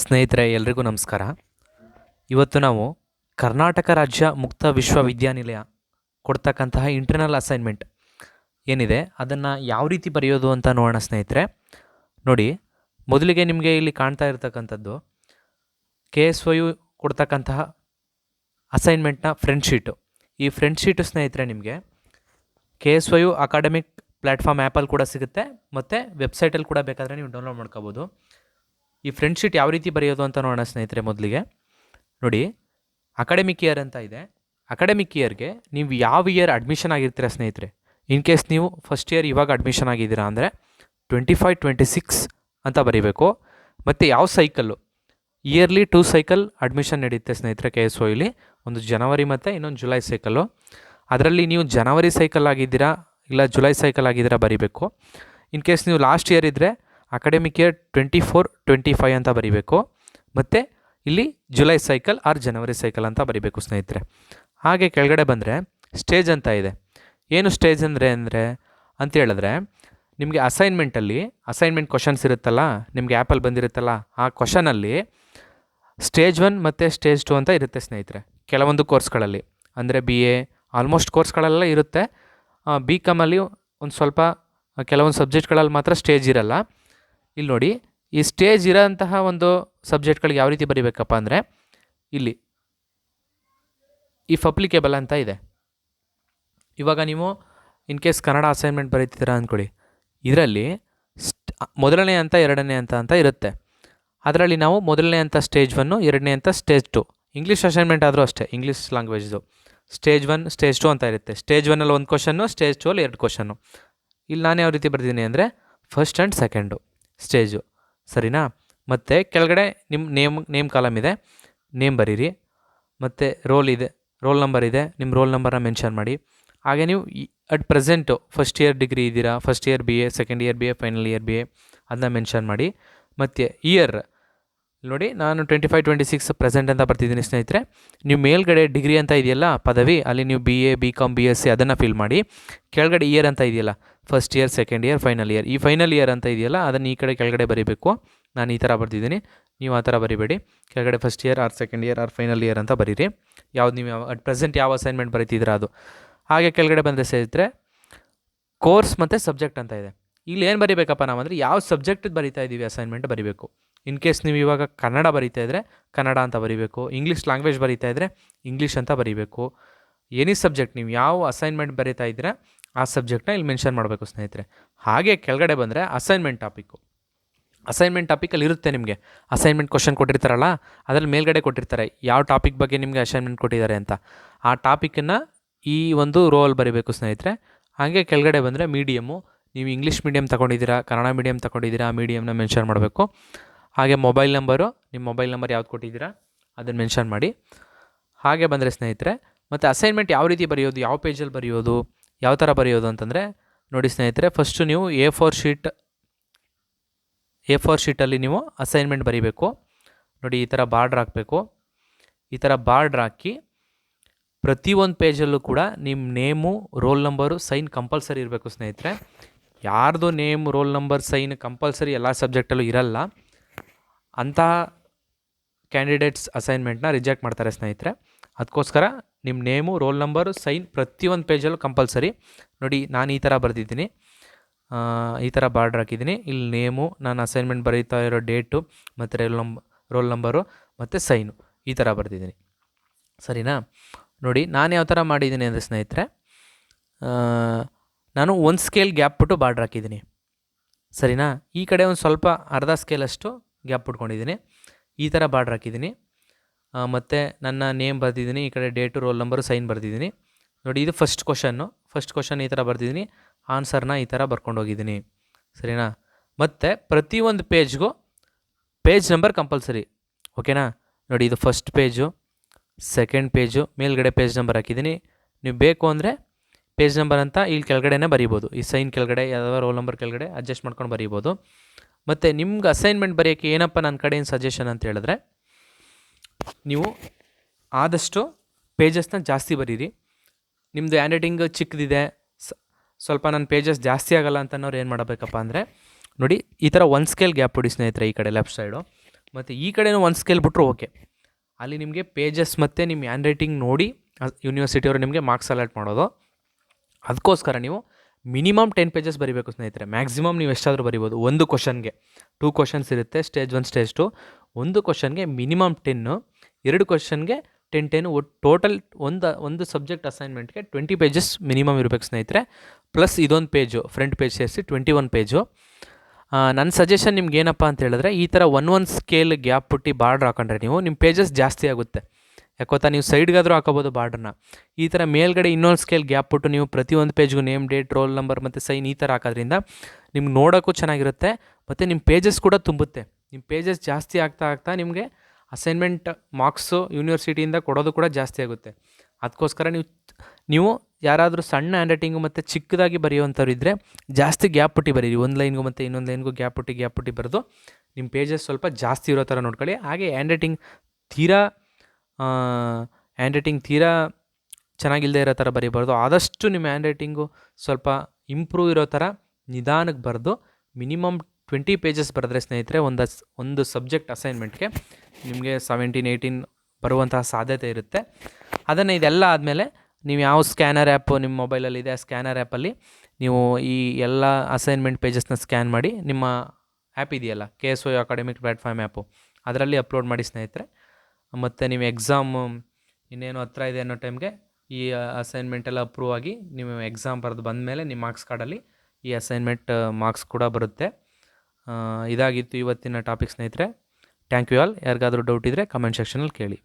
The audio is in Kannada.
ಸ್ನೇಹಿತರೆ, ಎಲ್ರಿಗೂ ನಮಸ್ಕಾರ. ಇವತ್ತು ನಾವು ಕರ್ನಾಟಕ ರಾಜ್ಯ ಮುಕ್ತ ವಿಶ್ವವಿದ್ಯಾನಿಲಯ ಕೊಡ್ತಕ್ಕಂತಹ ಇಂಟರ್ನಲ್ ಅಸೈನ್ಮೆಂಟ್ ಏನಿದೆ, ಅದನ್ನು ಯಾವ ರೀತಿ ಬರೆಯೋದು ಅಂತ ನೋಡೋಣ ಸ್ನೇಹಿತರೆ. ನೋಡಿ, ಮೊದಲಿಗೆ ನಿಮಗೆ ಇಲ್ಲಿ ಕಾಣ್ತಾ ಇರತಕ್ಕಂಥದ್ದು ಕೆ ಎಸ್ ವೈ ಯು ಕೊಡ್ತಕ್ಕಂತಹ ಅಸೈನ್ಮೆಂಟ್ನ ಫ್ರೆಂಡ್ ಶೀಟು ಈ ಫ್ರೆಂಡ್ ಶೀಟು ಸ್ನೇಹಿತರೆ, ನಿಮಗೆ K S Y U academic platform ಆ್ಯಪಲ್ಲಿ ಕೂಡ ಸಿಗುತ್ತೆ, ಮತ್ತು ವೆಬ್ಸೈಟಲ್ಲಿ ಕೂಡ ಬೇಕಾದರೆ ನೀವು ಡೌನ್ಲೋಡ್ ಮಾಡ್ಕೋಬೋದು. ಈ ಫ್ರೆಂಡ್ ಶೀಟ್ ಯಾವ ರೀತಿ ಬರೆಯೋದು ಅಂತ ನೋಡೋಣ ಸ್ನೇಹಿತರೆ ಮೊದಲಿಗೆ. ನೋಡಿ ಅಕಾಡೆಮಿಕ್ ಇಯರ್ ಅಂತ ಇದೆ. ಅಕಾಡೆಮಿಕ್ ಇಯರ್ಗೆ ನೀವು ಯಾವ ಇಯರ್ ಅಡ್ಮಿಷನ್ ಆಗಿರ್ತೀರ ಸ್ನೇಹಿತರೆ? ಇನ್ ಕೇಸ್ ನೀವು ಫಸ್ಟ್ ಇಯರ್ ಇವಾಗ ಅಡ್ಮಿಷನ್ ಆಗಿದ್ದೀರಾ ಅಂದರೆ ಟ್ವೆಂಟಿ ಫೈವ್ ಟ್ವೆಂಟಿ ಸಿಕ್ಸ್ ಅಂತ ಬರೀಬೇಕು. ಮತ್ತು ಯಾವ cycle yearly two cycle admission ನಡೆಯುತ್ತೆ ಸ್ನೇಹಿತರೆ ಕೆ ಎಸ್ ಒ ಇಲ್ಲಿ. ಒಂದು ಜನವರಿ ಮತ್ತು ಇನ್ನೊಂದು ಜುಲೈ ಸೈಕಲ್ಲು ಅದರಲ್ಲಿ ನೀವು ಜನವರಿ ಸೈಕಲ್ ಆಗಿದ್ದೀರಾ ಇಲ್ಲ ಜುಲೈ ಸೈಕಲ್ ಆಗಿದ್ದೀರಾ ಬರೀಬೇಕು. ಇನ್ ಕೇಸ್ ನೀವು ಲಾಸ್ಟ್ ಇಯರ್ ಇದ್ದರೆ academic year twenty four, twenty five ಅಂತ ಬರೀಬೇಕು. ಮತ್ತು ಇಲ್ಲಿ ಜುಲೈ ಸೈಕಲ್ ಆರ್ ಜನವರಿ ಸೈಕಲ್ ಅಂತ ಬರಿಬೇಕು ಸ್ನೇಹಿತರೆ. ಹಾಗೆ ಕೆಳಗಡೆ ಬಂದರೆ ಸ್ಟೇಜ್ ಅಂತ ಇದೆ. ಏನು ಸ್ಟೇಜ್ ಅಂದರೆ ಅಂದರೆ ಅಂತ ಹೇಳಿದ್ರೆ ನಿಮಗೆ ಅಸೈನ್ಮೆಂಟಲ್ಲಿ ಅಸೈನ್ಮೆಂಟ್ ಕ್ವಶನ್ಸ್ ಇರುತ್ತಲ್ಲ, ನಿಮಗೆ ಆ್ಯಪಲ್ಲಿ ಬಂದಿರುತ್ತಲ್ಲ, ಆ ಕ್ವಶನಲ್ಲಿ ಸ್ಟೇಜ್ ಒನ್ ಮತ್ತು ಸ್ಟೇಜ್ ಟು ಅಂತ ಇರುತ್ತೆ ಸ್ನೇಹಿತರೆ, ಕೆಲವೊಂದು ಕೋರ್ಸ್ಗಳಲ್ಲಿ ಅಂದರೆ ಬಿ ಎ ಆಲ್ಮೋಸ್ಟ್ ಕೋರ್ಸ್ಗಳೆಲ್ಲ ಇರುತ್ತೆ. ಬಿ ಕಾಮಲ್ಲಿ ಒಂದು ಸ್ವಲ್ಪ ಕೆಲವೊಂದು ಸಬ್ಜೆಕ್ಟ್ಗಳಲ್ಲಿ ಮಾತ್ರ ಸ್ಟೇಜ್ ಇರಲ್ಲ. ಇಲ್ಲಿ ನೋಡಿ, ಈ ಸ್ಟೇಜ್ ಇರೋಂತಹ ಒಂದು ಸಬ್ಜೆಕ್ಟ್ಗಳಿಗೆ ಯಾವ ರೀತಿ ಬರೀಬೇಕಪ್ಪ ಅಂದರೆ, ಇಲ್ಲಿ ಇಫ್ ಅಪ್ಲಿಕೇಬಲ್ ಅಂತ ಇದೆ. ಇವಾಗ ನೀವು ಇನ್ ಕೇಸ್ ಕನ್ನಡ ಅಸೈನ್ಮೆಂಟ್ ಬರೀತಿದ್ದೀರಾ ಅಂದ್ಕೊಳ್ಳಿ ಇದರಲ್ಲಿ ಸ್ಟ್ ಮೊದಲನೇ ಅಂತ ಎರಡನೇ ಅಂತ ಅಂತ ಇರುತ್ತೆ. ಅದರಲ್ಲಿ ನಾವು ಮೊದಲನೇ ಅಂತ ಸ್ಟೇಜ್ ಒನ್ನು ಎರಡನೇ ಅಂತ ಸ್ಟೇಜ್ ಟು ಇಂಗ್ಲೀಷ್ ಅಸೈನ್ಮೆಂಟ್ ಆದರೂ ಅಷ್ಟೇ ಇಂಗ್ಲೀಷ್ ಲ್ಯಾಂಗ್ವೇಜ್ದು ಸ್ಟೇಜ್ ಒನ್ ಸ್ಟೇಜ್ ಟು ಅಂತ ಇರುತ್ತೆ. ಸ್ಟೇಜ್ ಒನ್ನಲ್ಲಿ ಒಂದು ಕ್ವಶನ್ನು ಸ್ಟೇಜ್ ಟು ಅಲ್ಲಿ ಎರಡು ಕ್ವಶನ್ನು ಇಲ್ಲಿ ನಾನು ಯಾವ ರೀತಿ ಬರ್ತೀನಿ ಅಂದರೆ ಫಸ್ಟ್ ಆ್ಯಂಡ್ ಸೆಕೆಂಡು ಸ್ಟೇಜು. ಸರಿನಾ? ಮತ್ತು ಕೆಳಗಡೆ ನಿಮ್ಮ ನೇಮ್ ನೇಮ್ ಕಾಲಮ್ ಇದೆ. ನೇಮ್ ಬರೀರಿ. ಮತ್ತು ರೋಲ್ ಇದೆ. ರೋಲ್ ನಂಬರ್ ಇದೆ. ನಿಮ್ಮ ರೋಲ್ ನಂಬರ್ನ ಮೆನ್ಷನ್ ಮಾಡಿ. ಹಾಗೆ ನೀವು at present first year degree ಇದ್ದೀರಾ? First year B A, second year B A, final year B A ಅದನ್ನ ಮೆನ್ಷನ್ ಮಾಡಿ. ಮತ್ತು ಇಯರ್ ನೋಡಿ, ನಾನು twenty five twenty six present ಅಂತ ಬರ್ತಿದ್ದೀನಿ ಸ್ನೇಹಿತರೆ. ನೀವು ಮೇಲ್ಗಡೆ ಡಿಗ್ರಿ ಅಂತ ಇದೆಯಲ್ಲ, ಪದವಿ, ಅಲ್ಲಿ ನೀವು B A B com B S C ಅದನ್ನು ಫಿಲ್ ಮಾಡಿ. ಕೆಳಗಡೆ ಇಯರ್ ಅಂತ ಇದೆಯಲ್ಲ first year second year final year ಈ ಫೈನಲ್ ಇಯರ್ ಅಂತ ಇದೆಯಲ್ಲ, ಅದನ್ನು ಈ ಕಡೆ ಕೆಳಗಡೆ ಬರೀಬೇಕು. ನಾನು ಈ ಥರ ಬರ್ತಿದ್ದೀನಿ. ನೀವು ಆ ಥರ ಬರಿಬೇಡಿ. ಕೆಳಗಡೆ first year or second year or final year ಅಂತ ಬರೀರಿ. ಯಾವ್ದು ನೀವು ಅಟ್ ಪ್ರೆಸೆಂಟ್ ಯಾವ ಅಸೈನ್ಮೆಂಟ್ ಬರೀತಿದ್ದೀರಾ ಅದು. ಹಾಗೆ ಕೆಳಗಡೆ ಬಂದರೆ ಸ್ನೇಹಿತರೆ ಕೋರ್ಸ್ ಮತ್ತು ಸಬ್ಜೆಕ್ಟ್ ಅಂತ ಇದೆ. ಇಲ್ಲಿ ಏನು ಬರೀಬೇಕಪ್ಪ ನಾವು ಅಂದರೆ ಯಾವ ಸಬ್ಜೆಕ್ಟ್ ಬರಿತಾ ಇದ್ದೀವಿ ಅಸೈನ್ಮೆಂಟ್ ಬರೀಬೇಕು. ಇನ್ ಕೇಸ್ ನೀವು ಇವಾಗ ಕನ್ನಡ ಬರೀತಾ ಇದ್ದರೆ ಕನ್ನಡ ಅಂತ ಬರೀಬೇಕು ಇಂಗ್ಲೀಷ್ ಲ್ಯಾಂಗ್ವೇಜ್ ಬರೀತಾ ಇದ್ದರೆ ಇಂಗ್ಲೀಷ್ ಅಂತ ಬರೀಬೇಕು. ಎನಿ ಸಬ್ಜೆಕ್ಟ್ ನೀವು ಯಾವ ಅಸೈನ್ಮೆಂಟ್ ಬರೀತಾ ಇದ್ದೀರಾ ಆ ಸಬ್ಜೆಕ್ಟ್ನ ಇಲ್ಲಿ ಮೆನ್ಷನ್ ಮಾಡಬೇಕು ಸ್ನೇಹಿತರೆ. ಹಾಗೆ ಕೆಳಗಡೆ ಬಂದರೆ ಅಸೈನ್ಮೆಂಟ್ ಟಾಪಿಕ್ಕು ಅಸೈನ್ಮೆಂಟ್ ಟಾಪಿಕಲ್ಲಿ ಇರುತ್ತೆ ನಿಮಗೆ. ಅಸೈನ್ಮೆಂಟ್ ಕ್ವಶನ್ ಕೊಟ್ಟಿರ್ತಾರಲ್ಲ, ಅದರಲ್ಲಿ ಮೇಲ್ಗಡೆ ಕೊಟ್ಟಿರ್ತಾರೆ, ಯಾವ ಟಾಪಿಕ್ ಬಗ್ಗೆ ನಿಮಗೆ ಅಸೈನ್ಮೆಂಟ್ ಕೊಟ್ಟಿದ್ದಾರೆ ಅಂತ. ಆ ಟಾಪಿಕನ್ನು ಈ ಒಂದು ರೋಲ್ ಬರೀಬೇಕು ಸ್ನೇಹಿತರೆ. ಹಾಗೆ ಕೆಳಗಡೆ ಬಂದರೆ ಮೀಡಿಯಮ್ಮು ನೀವು ಇಂಗ್ಲೀಷ್ ಮೀಡಿಯಮ್ ತೊಗೊಂಡಿದ್ದೀರಾ, ಕನ್ನಡ ಮೀಡಿಯಮ್ ತೊಗೊಂಡಿದ್ದೀರಾ, ಆ ಮೀಡಿಯಮ್ನ ಮೆನ್ಷನ್ ಮಾಡಬೇಕು. ಹಾಗೆ ಮೊಬೈಲ್ ನಂಬರು ನಿಮ್ಮ ಮೊಬೈಲ್ ನಂಬರ್ ಯಾವ್ದು ಕೊಟ್ಟಿದ್ದೀರಾ ಅದನ್ನು ಮೆನ್ಷನ್ ಮಾಡಿ. ಹಾಗೆ ಬಂದರೆ ಸ್ನೇಹಿತರೆ, ಮತ್ತು ಅಸೈನ್ಮೆಂಟ್ ಯಾವ ರೀತಿ ಬರೆಯೋದು, ಯಾವ ಪೇಜಲ್ಲಿ ಬರೆಯೋದು, ಯಾವ ಥರ ಬರೆಯೋದು ಅಂತಂದರೆ, ನೋಡಿ ಸ್ನೇಹಿತರೆ ಫಸ್ಟು ನೀವು A four sheet A four ಶೀಟಲ್ಲಿ ನೀವು ಅಸೈನ್ಮೆಂಟ್ ಬರೀಬೇಕು. ನೋಡಿ, ಈ ಥರ ಬಾರ್ಡ್ರ್ ಹಾಕಬೇಕು. ಈ ಥರ ಬಾರ್ಡ್ರ್ ಹಾಕಿ ಪ್ರತಿಯೊಂದು ಪೇಜಲ್ಲೂ ಕೂಡ ನಿಮ್ಮ name roll number sign compulsory ಇರಬೇಕು ಸ್ನೇಹಿತರೆ. ಯಾರ್ದು name roll number sign compulsory ಎಲ್ಲ ಸಬ್ಜೆಕ್ಟಲ್ಲೂ ಇರಲ್ಲ. ಅಂತಹ ಕ್ಯಾಂಡಿಡೇಟ್ಸ್ ಅಸೈನ್ಮೆಂಟ್ನ ರಿಜೆಕ್ಟ್ ಮಾಡ್ತಾರೆ ಸ್ನೇಹಿತರೆ. ಅದಕ್ಕೋಸ್ಕರ ನಿಮ್ಮ ನೇಮು ರೋಲ್ ನಂಬರು ಸೈನ್ ಪ್ರತಿಯೊಂದು ಪೇಜಲ್ಲೂ ಕಂಪಲ್ಸರಿ ನೋಡಿ, ನಾನು ಈ ಥರ ಬರೆದಿದ್ದೀನಿ. ಈ ಥರ ಬಾರ್ಡ್ರ್ ಹಾಕಿದ್ದೀನಿ. ಇಲ್ಲಿ ನೇಮು ನಾನು ಅಸೈನ್ಮೆಂಟ್ ಬರೀತಾ ಇರೋ ಡೇಟು ಮತ್ತು ರೋಲ್ ನಂಬ ರೋಲ್ ನಂಬರು ಮತ್ತು ಸೈನು ಈ ಥರ ಬರೆದಿದ್ದೀನಿ. ಸರಿನಾ? ನೋಡಿ, ನಾನು ಯಾವ ಥರ ಮಾಡಿದ್ದೀನಿ ಅಂದರೆ ಸ್ನೇಹಿತರೆ ನಾನು ಒಂದು ಸ್ಕೇಲ್ ಗ್ಯಾಪ್ ಬಿಟ್ಟು ಬಾರ್ಡ್ರ್ ಹಾಕಿದ್ದೀನಿ. ಸರಿನಾ? ಈ ಕಡೆ ಒಂದು ಸ್ವಲ್ಪ ಅರ್ಧ ಸ್ಕೇಲಷ್ಟು ಗ್ಯಾಪ್ ಬಿಟ್ಕೊಂಡಿದ್ದೀನಿ ಈ ಥರ ಬಾರ್ಡ್ರ್ ಹಾಕಿದ್ದೀನಿ. ಮತ್ತು ನನ್ನ ನೇಮ್ ಬರೆದಿದ್ದೀನಿ, ಈ ಕಡೆ ಡೇಟು, ರೋಲ್ ನಂಬರು, ಸೈನ್ ಬರೆದಿದ್ದೀನಿ. ನೋಡಿ, ಇದು ಫಸ್ಟ್ ಕ್ವಶನ್ನು ಫಸ್ಟ್ ಕ್ವಶನ್ ಈ ಥರ ಬರ್ದಿದ್ದೀನಿ. ಆನ್ಸರ್ನ ಈ ಥರ ಬರ್ಕೊಂಡು ಹೋಗಿದ್ದೀನಿ. ಸರಿನಾ? ಮತ್ತು ಪ್ರತಿಯೊಂದು ಪೇಜ್ಗೂ ಪೇಜ್ ನಂಬರ್ ಕಂಪಲ್ಸರಿ ಓಕೆನಾ ನೋಡಿ, ಇದು ಫಸ್ಟ್ ಪೇಜು ಸೆಕೆಂಡ್ ಪೇಜು ಮೇಲ್ಗಡೆ ಪೇಜ್ ನಂಬರ್ ಹಾಕಿದ್ದೀನಿ. ನೀವು ಬೇಕು ಅಂದರೆ ಪೇಜ್ ನಂಬರ್ ಅಂತ ಇಲ್ಲಿ ಕೆಳಗಡೆನೇ ಬರೀಬೋದು. ಈ ಸೈನ್ ಕೆಳಗಡೆ ಯಾವ ರೋಲ್ ನಂಬರ್ ಕೆಳಗಡೆ ಅಡ್ಜಸ್ಟ್ ಮಾಡ್ಕೊಂಡು ಬರೀಬೋದು. ಮತ್ತು ನಿಮ್ಗೆ ಅಸೈನ್ಮೆಂಟ್ ಬರೆಯೋಕ್ಕೆ ಏನಪ್ಪ ನನ್ನ ಕಡೆಯಿಂದ ಸಜೆಷನ್ ಅಂತ ಹೇಳಿದ್ರೆ, ನೀವು ಆದಷ್ಟು ಪೇಜಸ್ನ ಜಾಸ್ತಿ ಬರೀರಿ. ನಿಮ್ಮದು ಹ್ಯಾಂಡ್ ರೈಟಿಂಗ್ ಚಿಕ್ಕದಿದೆ ಸ್ವಲ್ಪ ನನ್ನ ಪೇಜಸ್ ಜಾಸ್ತಿ ಆಗಲ್ಲ ಅನ್ನೋರು ಏನು ಮಾಡಬೇಕಪ್ಪ ಅಂದರೆ, ನೋಡಿ, ಈ ಥರ ಒನ್ ಸ್ಕೇಲ್ ಗ್ಯಾಪ್ ಬಿಡಿ ಸ್ನೇಹಿತರೆ ಈ ಕಡೆ ಲೆಫ್ಟ್ ಸೈಡು ಮತ್ತು ಈ ಕಡೆನೂ ಒನ್ ಸ್ಕೇಲ್ ಬಿಟ್ಟರು ಓಕೆ ಅಲ್ಲಿ ನಿಮಗೆ ಪೇಜಸ್ ಮತ್ತು ನಿಮ್ಮ ಹ್ಯಾಂಡ್ ರೈಟಿಂಗ್ ನೋಡಿ ಯೂನಿವರ್ಸಿಟಿಯವರು ನಿಮಗೆ ಮಾರ್ಕ್ಸ್ ಅಲಾಟ್ ಮಾಡೋದು. ಅದಕ್ಕೋಸ್ಕರ ನೀವು ಮಿನಿಮಮ್ ಟೆನ್ ಪೇಜಸ್ ಬರಿಬೇಕು ಸ್ನೇಹಿತರೆ. ಮ್ಯಾಕ್ಸಿಮಮ್ ನೀವು ಎಷ್ಟಾದರೂ ಬರಿಬೋದು. ಒಂದು ಕ್ವಶನ್ಗೆ. ಟೂ ಕ್ವಶನ್ಸ್ ಇರುತ್ತೆ. Stage one, stage two. ಒಂದು ಕ್ವಶನ್ಗೆ ಮಿನಿಮಮ್ ಟೆನ್ನು ಎರಡು ಕ್ವಶನ್ಗೆ ಟೆನ್ ಟೆನ್. ಟೋಟಲ್ ಒಂದು ಒಂದು ಸಬ್ಜೆಕ್ಟ್ ಅಸೈನ್ಮೆಂಟ್ಗೆ ಟ್ವೆಂಟಿ ಪೇಜಸ್ ಮಿನಿಮಮ್ ಇರಬೇಕು ಸ್ನೇಹಿತರೆ. ಪ್ಲಸ್ ಇದೊಂದು ಪೇಜು. ಫ್ರಂಟ್ ಪೇಜ್ ಸೇರಿಸಿ ಟ್ವೆಂಟಿ ಒನ್ ಪೇಜು. ನನ್ನ ಸಜೆಷನ್ ನಿಮ್ಗೆ ಏನಪ್ಪ ಅಂತ ಹೇಳಿದ್ರೆ, ಈ ಥರ ಒನ್ ಒನ್ ಸ್ಕೇಲ್ ಗ್ಯಾಪ್ ಪುಟ್ಟಿ ಬಾರ್ಡ್ರ್ ಹಾಕೊಂಡ್ರೆ ನೀವು ನಿಮ್ಮ ಪೇಜಸ್ ಜಾಸ್ತಿ ಆಗುತ್ತೆ. ಯಾಕೋತಾ, ನೀವು ಸೈಡ್ಗಾದರೂ ಹಾಕೋಬೋದು ಬಾರ್ಡ್ರನ್ನ. ಈ ಥರ ಮೇಲ್ಗಡೆ ಇನ್ನೊಂದು ಸ್ಕೇಲ್ ಗ್ಯಾಪ್ ಬಿಟ್ಟು ನೀವು ಪ್ರತಿಯೊಂದು ಪೇಜ್ಗೂ ನೇಮ್ ಡೇಟ್ ರೋಲ್ ನಂಬರ್ ಮತ್ತು ಸೈನ್ ಈ ಥರ ಹಾಕೋದ್ರಿಂದ ನಿಮ್ಗೆ ನೋಡೋಕ್ಕೂ ಚೆನ್ನಾಗಿರುತ್ತೆ. ಮತ್ತು ನಿಮ್ಮ ಪೇಜಸ್ ಕೂಡ ತುಂಬುತ್ತೆ. ನಿಮ್ಮ ಪೇಜಸ್ ಜಾಸ್ತಿ ಆಗ್ತಾ ಆಗ್ತಾ ನಿಮಗೆ ಅಸೈನ್ಮೆಂಟ್ ಮಾರ್ಕ್ಸು ಯೂನಿವರ್ಸಿಟಿಯಿಂದ ಕೊಡೋದು ಕೂಡ ಜಾಸ್ತಿ ಆಗುತ್ತೆ. ಅದಕ್ಕೋಸ್ಕರ ನೀವು ನೀವು ಯಾರಾದರೂ ಸಣ್ಣ ಹ್ಯಾಂಡ್ ರೈಟಿಂಗು ಮತ್ತು ಚಿಕ್ಕದಾಗಿ ಬರೆಯುವಂಥವ್ರು ಇದ್ದರೆ ಜಾಸ್ತಿ ಗ್ಯಾಪ್ ಪುಟ್ಟಿ ಬರೀರಿ. ಒಂದು ಲೈನ್ಗೂ ಮತ್ತು ಇನ್ನೊಂದು ಲೈನ್ಗೂ ಗ್ಯಾಪ್ ಪುಟ್ಟಿ ಗ್ಯಾಪ್ ಪುಟ್ಟಿ ಬರೆದು ನಿಮ್ಮ ಪೇಜಸ್ ಸ್ವಲ್ಪ ಜಾಸ್ತಿ ಇರೋ ಥರ ನೋಡ್ಕೊಳ್ಳಿ. ಹಾಗೆ ಹ್ಯಾಂಡ್ ರೈಟಿಂಗ್ ತೀರಾ ಹ್ಯಾಂಡ್ ರೈಟಿಂಗ್ ತೀರಾ ಚೆನ್ನಾಗಿಲ್ಲದೆ ಇರೋ ಥರ ಬರೀಬಾರ್ದು. ಆದಷ್ಟು ನಿಮ್ಮ ಹ್ಯಾಂಡ್ ರೈಟಿಂಗು ಸ್ವಲ್ಪ ಇಂಪ್ರೂವ್ ಇರೋ ಥರ ನಿಧಾನಕ್ಕೆ ಬರೆದು ಮಿನಿಮಮ್ ಟ್ವೆಂಟಿ ಪೇಜಸ್ ಬರೆದ್ರೆ ಸ್ನೇಹಿತರೆ ಒಂದು ಒಂದು ಸಬ್ಜೆಕ್ಟ್ ಅಸೈನ್ಮೆಂಟ್ಗೆ ನಿಮಗೆ ಸೆವೆಂಟೀನ್ ಏಯ್ಟೀನ್ ಬರುವಂತಹ ಸಾಧ್ಯತೆ ಇರುತ್ತೆ. ಅದನ್ನು ಇದೆಲ್ಲ ಆದಮೇಲೆ ನೀವು ಯಾವ ಸ್ಕ್ಯಾನರ್ ಆ್ಯಪು ನಿಮ್ಮ ಮೊಬೈಲಲ್ಲಿದೆ ಆ ಸ್ಕ್ಯಾನರ್ ಆ್ಯಪಲ್ಲಿ ನೀವು ಈ ಎಲ್ಲ ಅಸೈನ್ಮೆಂಟ್ ಪೇಜಸ್ನ ಸ್ಕ್ಯಾನ್ ಮಾಡಿ ನಿಮ್ಮ ಆ್ಯಪ್ ಇದೆಯಲ್ಲ K S O academic platform app ಅದರಲ್ಲಿ ಅಪ್ಲೋಡ್ ಮಾಡಿ ಸ್ನೇಹಿತರೆ. ಮತ್ತು ನೀವು ಎಕ್ಸಾಮು ಇನ್ನೇನು ಹತ್ರ ಇದೆ ಅನ್ನೋ ಟೈಮ್ಗೆ ಈ ಅಸೈನ್ಮೆಂಟ್ ಎಲ್ಲ ಅಪ್ರೂವ್ ಆಗಿ ನೀವು ಎಕ್ಸಾಮ್ ಬರೆದು ಬಂದಮೇಲೆ ನಿಮ್ಮ ಮಾರ್ಕ್ಸ್ ಕಾರ್ಡಲ್ಲಿ ಈ ಅಸೈನ್ಮೆಂಟ್ ಮಾರ್ಕ್ಸ್ ಕೂಡ ಬರುತ್ತೆ. ಇದಾಗಿತ್ತು ಇವತ್ತಿನ ಟಾಪಿಕ್ ಸ್ನೇಹಿತರೆ. ಥ್ಯಾಂಕ್ ಯು ಆಲ್ ಯಾರಿಗಾದರೂ ಡೌಟ್ ಇದ್ದರೆ ಕಮೆಂಟ್ ಸೆಕ್ಷನಲ್ಲಿ ಕೇಳಿ.